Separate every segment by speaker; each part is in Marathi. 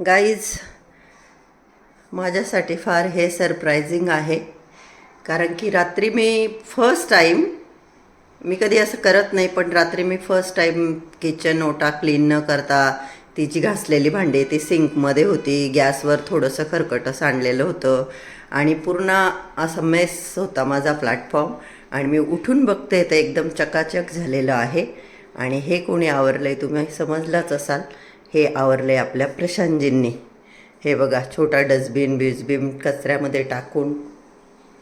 Speaker 1: गाईज माझ्यासाठी फार हे सरप्रायझिंग आहे. कारण की रात्री मी फर्स्ट टाईम मी कधी असं करत नाही पण रात्री मी फर्स्ट टाईम किचन ओटा क्लीन न करता तिची घासलेली भांडी ती सिंकमध्ये होती. गॅसवर थोडंसं खरकटं सांडलेलं होतं. आणि पूर्ण असा मेस होता माझा प्लॅटफॉर्म आणि मी उठून बघते तर एकदम चकाचक झालेलं आहे. आणि हे कोणी आवरलं आहे तुम्ही समजलाच असाल. हे आवरलं आहे आपल्या प्रशांतजींनी. हे बघा छोटा डस्टबिन बिजबिन कचऱ्यामध्ये टाकून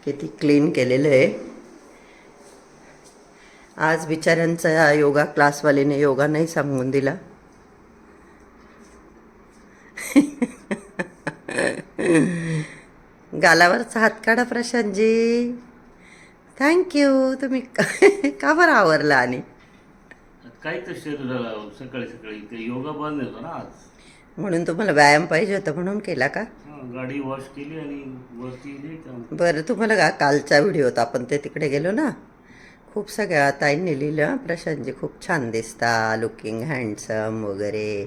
Speaker 1: किती क्लीन केलेलं आहे. आज बिचाऱ्यांचा योगा क्लासवालीने योगा नाही सांगून दिला. गालावरचा हात काढा प्रशांतजी. थँक्यू तुम्ही का बरं आवरला आणि?
Speaker 2: काही सकाळी सकाळी ते योगा बंद होतो ना आज.
Speaker 1: म्हणून तुम्हाला व्यायाम पाहिजे होता म्हणून केला का?
Speaker 2: हा, गाडी वॉश केली आणि वरती
Speaker 1: बरं तुम्हाला का कालचा व्हिडिओ होता? आपण ते तिकडे गेलो ना. खूप सगळ्या ताईंनी लिहिलं. प्रशांतजी खूप छान दिसता लुकिंग हँडसम वगैरे.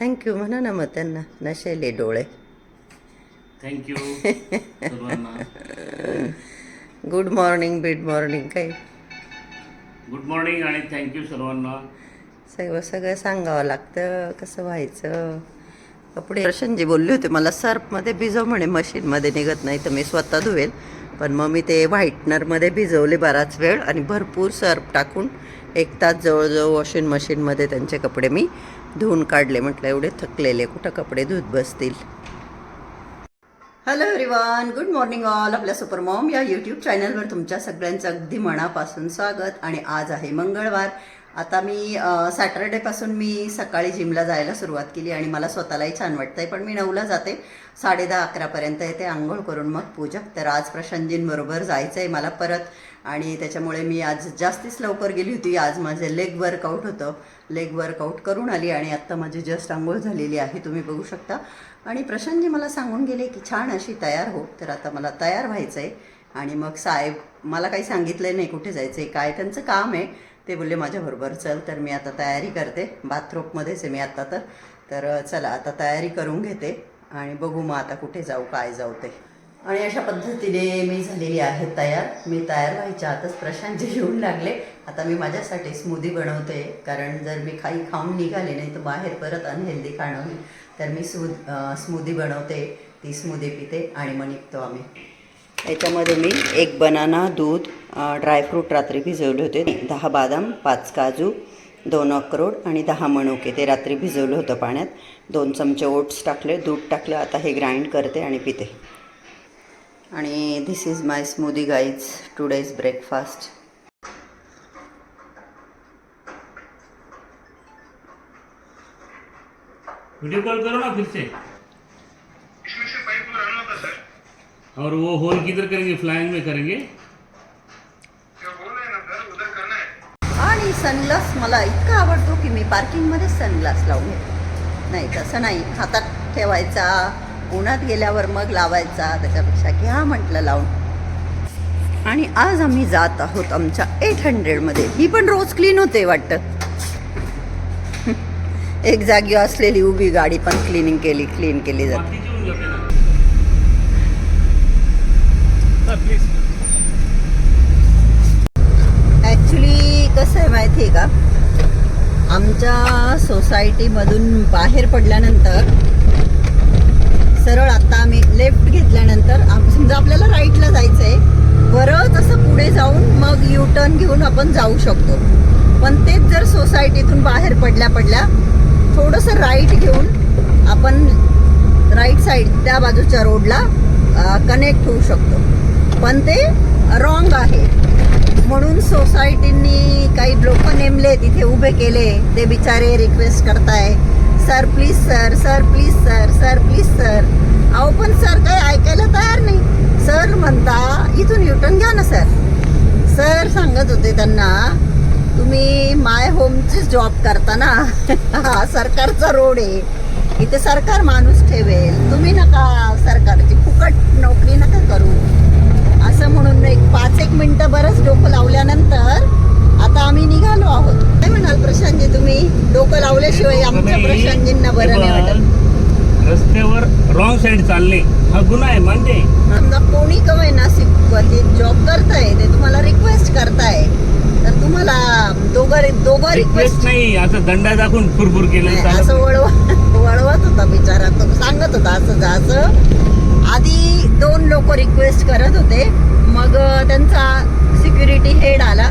Speaker 1: थँक्यू म्हणा ना मग त्यांना. नशेले डोळे.
Speaker 2: थँक्यू सर्वांना.
Speaker 1: गुड मॉर्निंग बिड मॉर्निंग काय
Speaker 2: गुड मॉर्निंग आणि थँक्यू सर्वांना.
Speaker 1: सगळं सगळं सांगावं लागतं कसं व्हायचं? कपडे प्रशांतजी बोलले होते मला सर्फमध्ये भिजव म्हणे मशीनमध्ये निघत नाही तर मी स्वतः धुवेल. पण मग मी ते व्हाईटनरमध्ये भिजवले बराच वेळ आणि भरपूर सर्फ टाकून एक तास जवळजवळ वॉशिंग मशीनमध्ये त्यांचे कपडे मी धुवून काढले. म्हटलं एवढे थकलेले कुठं कपडे धुत बसतील? Hello everyone good morning all आपल्या सुपर मॉम या यूट्यूब चॅनलवर तुमच्या सगळ्यांचं अगदी मनापासून स्वागत आणि आज आहे मंगळवार. आता मी सॅटर्डेपासून मी सकाळी जिमला जायला सुरुवात केली आणि मला स्वतःलाही छान वाटतं आहे पण मी नऊला जाते. साडे दहा अकरापर्यंत येते आंघोळ करून मग पूजा तर आज प्रशांतजींबरोबर जायचं आहे मला परत. आणि त्याच्यामुळे मी आज जास्तीच लवकर गेली होती. आज माझे लेग वर्कआउट होतं. लेग वर्कआउट करून आली आणि आत्ता माझी जस्ट आंघोळ झालेली आहे तुम्ही बघू शकता. आणि प्रशांतजी मला सांगून गेले की छान अशी तयार हो तर आता मला तयार व्हायचं आहे आणि मग साहेब मला काही सांगितलं नाही कुठे जायचं आहे काय त्यांचं काम आहे ते बोलले माझ्याबरोबर चल तर मी आता तयारी करते. बाथरूममध्येच आहे मी आत्ता तर. तर चला आता तयारी करून घेते. आणि बघू मग आता कुठे जाऊ काय जाऊ ते. आणि अशा पद्धतीने मी झालेली आहे तयार. मी तयार व्हायच्या आतच प्रशांतजी येऊन लागले. आता मी माझ्यासाठी स्मूदी बनवते. कारण जर मी काही खाऊन निघाले नाही तर बाहेर परत अनहेल्दी खाणं होईल. तर मी स्मू स्मूदी बनवते. ती स्मूदी पिते आणि मग निघतो आम्ही. याच्यामध्ये मी एक बनाना दूध ड्रायफ्रूट रात्री भिजवले होते. दहा बदाम पाच काजू दोन अक्रोड आणि दहा मणुके ते रात्री भिजवलं होतं पाण्यात. दोन चमचे ओट्स टाकले. दूध टाकलं. आता हे ग्राइंड करते आणि पिते. आणि this is my smoothie guys today's breakfast
Speaker 2: video call करो ना फिर से।
Speaker 3: इसमें से पाइप था सर
Speaker 2: और वो होल किधर करेंगे? फ्लाइंग में करेंगे?
Speaker 3: क्या बोल रहे हैं ना सर उधर करना है।
Speaker 1: आणि सनग्लास मला इतका आवडतो की मी पार्किंगमध्ये सनग्लास लावून घेते नाही तसं नाही हातात ठेवायचा उन्हात गेल्यावर मग लावायचा त्याच्यापेक्षा घ्या म्हटलं लावून. आणि आज आम्ही जात आहोत आमच्या एट हंड्रेडमध्ये ही पण रोज क्लीन होते वाटतं. एक जागी असलेली उभी गाडी पण क्लिनिंग केली क्लीन केली जाते. ॲक्च्युली कसं आहे माहिती आहे का? आमच्या सोसायटीमधून बाहेर पडल्यानंतर सरळ आता आम्ही लेफ्ट घेतल्यानंतर समजा आपल्याला राईटला जायचं आहे बरंच असं पुढे जाऊन मग यू टर्न घेऊन आपण जाऊ शकतो. पण तेच जर सोसायटीतून बाहेर पडल्या पडल्या थोडंसं राईट घेऊन आपण राईट साईड त्या बाजूच्या रोडला कनेक्ट होऊ शकतो. पण ते रॉंग आहे. म्हणून सोसायटींनी काही लोक नेमले तिथे उभे केले. ते बिचारे रिक्वेस्ट करताय. Sir please sir sir please sir sir please sir. अहो पण सर काही ऐकायला तयार नाही. सर म्हणता इथून युटर्न घ्या ना सर. सर सांगत होते त्यांना तुम्ही माय होमचीच जॉब करता ना. हा सरकारचा रोड आहे. इथे सरकार माणूस ठेवेल. तुम्ही नका सरकारची फुकट नोकरी नका करू. असं म्हणून एक पाच एक मिनटं बरंच डोकं लावल्यानंतर आता आम्ही निघालो आहोत. म्हणाल प्रशांतजी तुम्ही डोकं लावल्याशिवाय आमच्या प्रशांतजींना बरं नाही वाटत.
Speaker 2: रस्त्यावर रॉंग साईड चालले. हा गुन्हा आहे म्हणजे
Speaker 1: समजा कोणी कमाय नाशिकवरती जॉब करताय ते तुम्हाला रिक्वेस्ट करताय. तर तुम्हाला दोघं दोघं
Speaker 2: रिक्वेस्ट नाही असं दंडा दाखवून फुरफुर केलं
Speaker 1: असं वळव वळवत होता बिचारा तो सांगत होता असं असं. आधी दोन लोक रिक्वेस्ट करत होते. मग त्यांचा सिक्युरिटी हेड आला.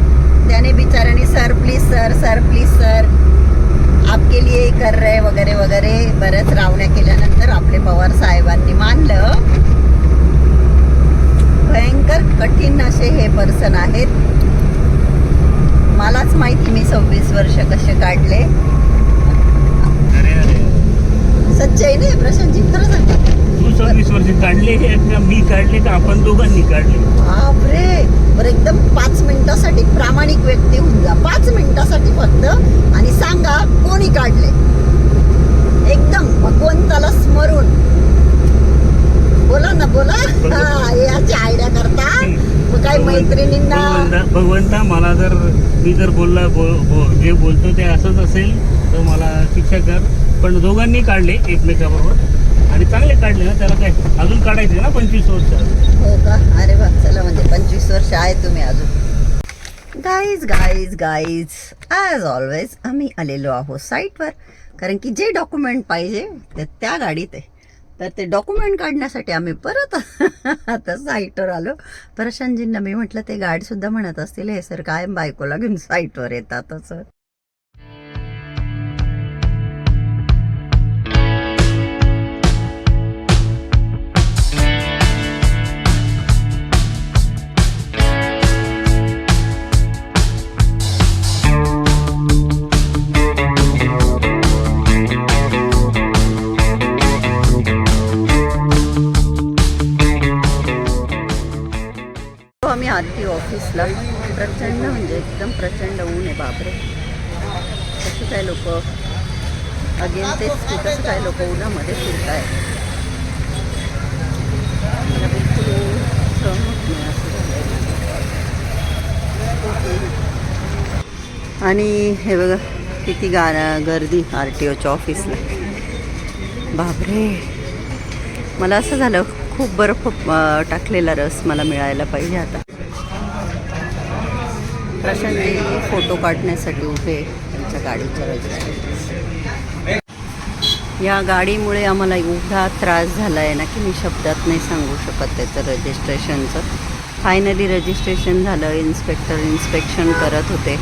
Speaker 1: त्याने बिचाऱ्याने sir please sir sir please sir आपके लिए कर रहे वगैरे वगैरे बऱ्याच रावण्या केल्यानंतर आपले पवार साहेबांनी मानलं. भयंकर कठीण असे हे पर्सन आहेत. मलाच माहिती मी सव्वीस वर्ष कसे काढले. सच्चाई नाही प्रशांतजी खरं सांगा
Speaker 2: तू सव्वीस वर्ष काढले का मी काढले का आपण दोघांनी काढले?
Speaker 1: बापरे! बरं एकदम पाच मिनिटासाठी प्रामाणिक व्यक्ती होऊन जा. पाच मिनिटासाठी फक्त. आणि सांगा कोणी काढले? एकदम भगवंताला स्मरून. बोला ना बोला. हा याची आयडिया करता. मग काही मैत्रिणींना?
Speaker 2: भगवंता भगवंता मला जर मी जर बोलला बो- बो- जे बोलतो ते असंच असेल तर मला शिक्षा कर. पण दोघांनी काढले एकमेकाबरोबर. आणि चांगले काढले ना त्याला काय अजून काढायचे ना पंचवीस वर्ष?
Speaker 1: हो का? अरे वा चला म्हणजे पंचवीस वर्ष आहे तुम्ही अजून. Guys guys guys as always आम्ही आलेलो आहोत साईटवर कारण की जे डॉक्युमेंट पाहिजे ते त्या गाडीत आहे. तर ते डॉक्युमेंट काढण्यासाठी आम्ही परत आता साईटवर आलो. प्रशांतजींना मी म्हटलं ते गाडीसुद्धा म्हणत असतील हे सर कायम बायकोला घेऊन साईटवर येतात मी तो आरती ऑफिसला. प्रचंड म्हणजे एकदम प्रचंड ऊन आहे बापरे. कसं काय लोक अगेन तेच की कसं काय लोक उन्हामध्ये फिरत आहे मला बिलकुल सहन होत नाही असं आणि हे बघा किती गा गर्दी आर टी ओच्या ऑफिसला. बापरे. मला असं झालं खूप बर्फ टाकलेला रस मला मिळायला पाहिजे आता. प्रशांत फोटो काढण्यासाठी उभे त्यांच्या गाडीच्या रजिस्ट्रेशन या गाडीमुळे आम्हाला एवढा त्रास झाला आहे ना की मी शब्दात नाही सांगू शकत त्याचं रजिस्ट्रेशनचं. फायनली रजिस्ट्रेशन झालं इन्स्पेक्टर इन्स्पेक्शन करत होते.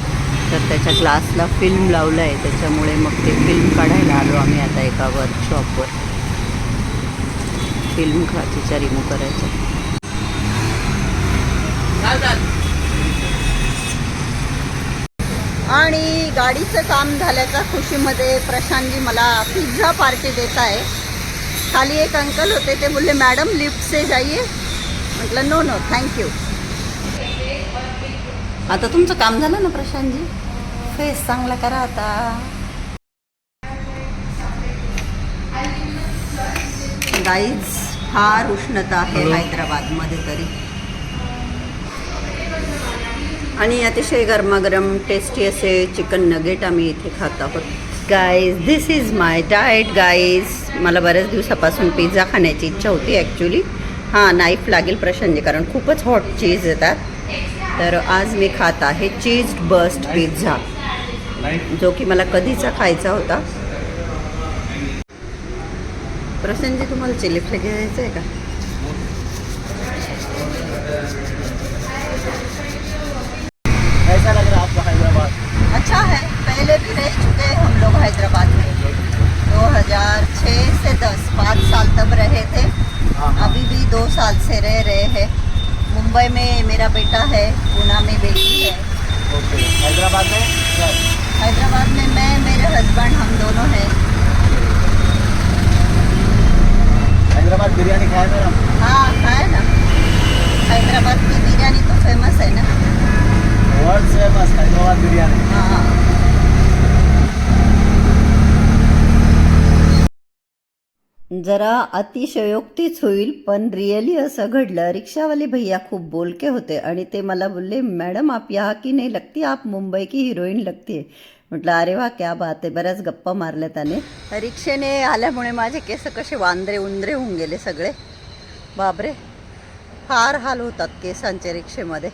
Speaker 1: तर त्याच्या ग्लासला फिल्म लावलं आहे त्याच्यामुळे मग ते फिल्म काढायला आलो आम्ही आता एका वर्कशॉपवर फिल्म खाचीच्या रिमूव्ह करायचं. आणि गाडीचं काम झाल्याच्या खुशीमध्ये प्रशांतजी मला पिझ्झा पार्टी देत आहे. खाली एक अंकल होते ते बोलले मॅडम लिफ्ट से जाइए. म्हटलं नो नो थँक्यू आता तुमचं काम झालं ना प्रशांतजी? फेस चांगला करा आता. गाईज फार उष्णता आहे. हैदराबादमध्ये तरी. आणि अतिशय गरमागरम टेस्टी असे चिकन नगेट आम्ही इथे खात आहोत. Guys this is my diet guys मला बऱ्याच दिवसापासून पिझ्झा खाण्याची इच्छा होती ॲक्च्युली हां नाईफ लागेल प्रशांतजी कारण खूपच हॉट चीज येतात. तर आज मी खात आहे चीज बस्ट पिझ्झा जो की मला कधीचा खायचा होता. प्रशांतजी तुम्हाला चिली फ्लेक घ्यायचं आहे का? मुंबई में मेरा बेटा है पूना में बेटी है।
Speaker 2: ओके हैदराबाद में?
Speaker 1: हैदराबाद में मैं मेरे हस्बैंड हम दोनों हैं।
Speaker 2: हैदराबाद बिरयानी खाए मैडम
Speaker 1: हाँ खाए ना। हैदराबाद की बिरयानी तो फ़ेमस है ना।
Speaker 2: World famous Hyderabad biryani.
Speaker 1: हाँ। जरा अतिशयोक्तीच होईल पण रिअली असं घडलं. रिक्षावाले भैया खूप बोलके होते आणि ते मला बोलले मॅडम आप या की नाही लगती? आप मुंबई की हिरोईन लगती आहे म्हटलं अरे वा क्या बात आहे बऱ्याच गप्पा मारल्या त्याने. रिक्षेने आल्यामुळे माझे केस कसे वांद्रे उंदरे होऊन गेले सगळे. बाबरे फार हाल होतात केसांचे रिक्षेमध्ये.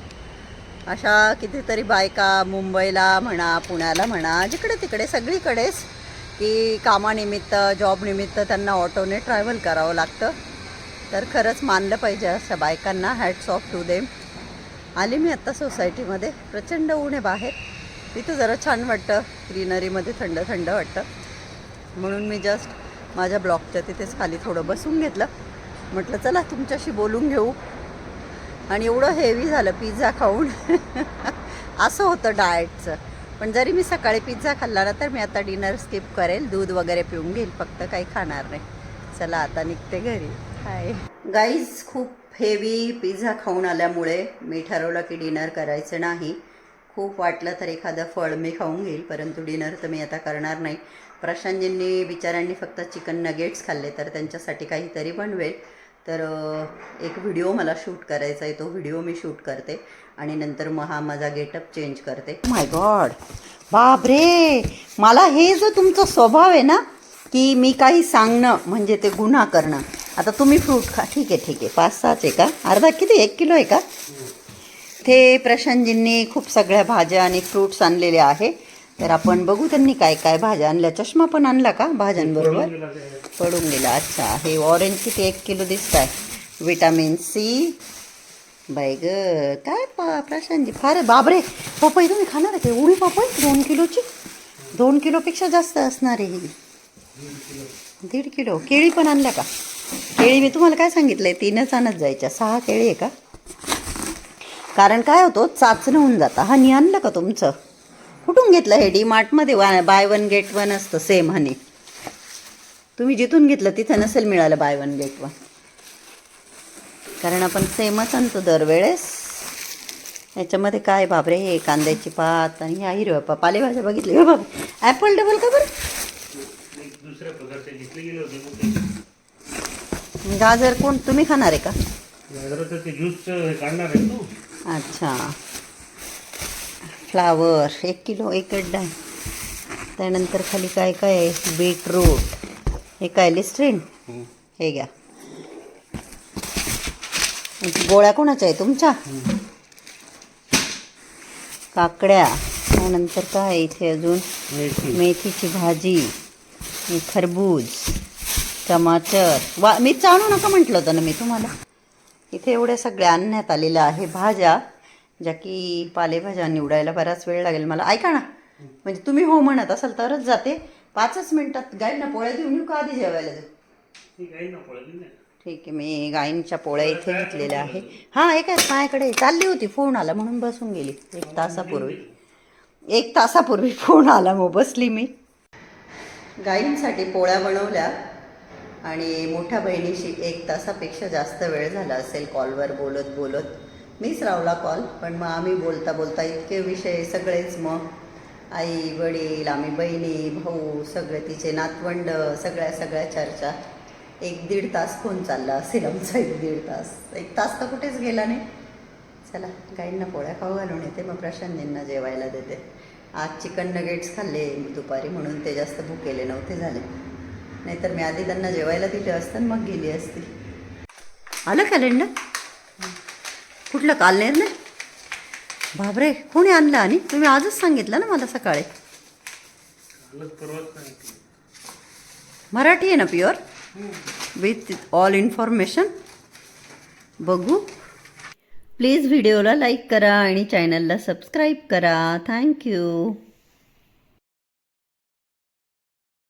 Speaker 1: अशा कितीतरी बायका मुंबईला म्हणा पुण्याला म्हणा जिकडे तिकडे सगळीकडेच की कामानिमित्त जॉबनिमित्त त्यांना ऑटोने ट्रॅव्हल करावं लागतं. तर खरंच मानलं पाहिजे अशा बायकांना. हॅट्स ऑफ टू देम आली मी आत्ता सोसायटीमध्ये प्रचंड ऊन आहे बाहेर. तिथं जरा छान वाटतं. ग्रीनरीमध्ये थंड थंड वाटतं. म्हणून मी जस्ट माझ्या ब्लॉकच्या तिथेच खाली थोडं बसून घेतलं. म्हटलं चला तुमच्याशी बोलून घेऊ. आणि एवढं हेवी झालं पिझ्झा खाऊन. असं होतं डाएटचं पण जरी मी सकाळी पिझ्झा खाल्ला ना तर मी आता डिनर स्किप करेल. दूध वगैरे पिऊन घेईल. फक्त काही खाणार नाही. चला आता निघते घरी. हाय गाईज खूप हेवी पिझ्झा खाऊन आल्यामुळे मी ठरवलं की डिनर करायचं नाही. खूप वाटलं तर एखादं फळ मी खाऊन घेईल परंतु डिनर तर मी आता करणार नाही. प्रशांतजींनी बिचाऱ्यांनी फक्त चिकन नगेट्स खाल्ले तर त्यांच्यासाठी काहीतरी बनवेल. तर एक व्हिडिओ मला शूट करायचा आहे तो व्हिडिओ मी शूट करते आणि नंतर मग हा माझा गेटअप चेंज करते. माय गॉड बाप रे मला हे जो तुमचा स्वभाव आहे ना की मी काही सांगणं म्हणजे ते गुन्हा करणं आता तुम्ही फ्रूट खा ठीक आहे ठीक आहे पाच सहाच आहे का? अर्धा किती एक किलो आहे का? ते प्रशांतजींनी खूप सगळ्या भाज्या आणि फ्रूट्स आणलेले आहे. तर आपण बघू त्यांनी काय काय भाज्या आणल्या. चष्मा पण आणला का भाज्यांबरोबर? पडून गेला अच्छा हे ऑरेंज किती एक किलो दिसत आहे विटामिन सी बाई ग काय पा प्रशांतजी फार बाबरे. पपई तुम्ही खाणार आहे एवढी पपई? दोन किलोची? दोन किलोपेक्षा जास्त असणार आहे ही. दीड किलो. केळी पण आणल्या का? केळी मी तुम्हाला काय सांगितलंय? तीनच आणत जायच्या. सहा केळी आहे का? कारण काय होतं? चाचणं होऊन जातं. हनी आणलं का तुमचं? कुठून घेतलं हे डी मार्टमध्ये वा बाय वन गेट वन असतं सेम हनी तुम्ही जिथून घेतलं तिथं नसेल मिळालं बाय वन गेट वन कारण आपण सेमच आणतो दरवेळेस. याच्यामध्ये काय बापरे हे कांद्याची पात आणि ह्या हिरव्या पा पालेभाज्या बघितले बाबा ॲपल डबल का बरं गाजर कोण तुम्ही खाणार आहे का?
Speaker 2: काढणार आहे
Speaker 1: अच्छा. फ्लावर. एक किलो एक गड्डा आहे त्यानंतर खाली काय काय आहे? बीटरूट. हे काय लिस्ट्रीन? हे घ्या. गोळ्या कोणाच्या आहे? तुमच्या? काकड्या. त्यानंतर काय आहे इथे अजून?
Speaker 2: मेथी.
Speaker 1: मेथीची भाजी. खरबूज. टमाटर. वा मीच आणू नका म्हटलं होतं ना मी तुम्हाला. इथे एवढ्या सगळ्या आणण्यात आलेल्या आहे. भाज्या. ज्या की पालेभाज्या निवडायला बराच वेळ लागेल. मला ऐका ना. म्हणजे तुम्ही हो म्हणत असाल तरच जाते. पाचच मिनिटात गाईंना पोळ्या देऊन येऊ का आधी जेवायला देऊ
Speaker 2: ठीक आहे
Speaker 1: मी गाईंच्या पोळ्या इथे घेतलेल्या आहे. हां एक आहे माझ्याकडे चालली होती फोन आला म्हणून बसून गेली. एक तासापूर्वी. एक तासापूर्वी फोन आला मग बसली मी. गाईंसाठी पोळ्या बनवल्या आणि मोठ्या बहिणीशी एक तासापेक्षा जास्त वेळ झाला असेल कॉलवर बोलत बोलत. मीच लावला कॉल पण मग आम्ही बोलता बोलता इतके विषय सगळेच मग. आई वडील आम्ही बहिणी भाऊ सगळे तिचे नातवंड सगळ्या सगळ्या चर्चा. एक दीड तास फोन चालला असेल आमचा एक दीड तास. एक तास तर कुठेच गेला नाही. चला गाईंना पोळ्या खाऊ घालून येते मग प्रशांतींना जेवायला देते. आज चिकन नगेट्स खाल्ले दुपारी म्हणून ते जास्त भुकेले नव्हते झाले. नाहीतर मी आधी त्यांना जेवायला दिले असतं मग गेली असती. आलं कॅलेंडर कुठलं कालनेर ना बापरे कोणी आणलं आणि? तुम्ही आजच सांगितलं ना मला सकाळी. मराठी आहे ना प्युअर? विथ ऑल इन्फॉर्मेशन बघू. प्लीज व्हिडिओला लाईक करा आणि चॅनलला सबस्क्राईब करा. थँक्यू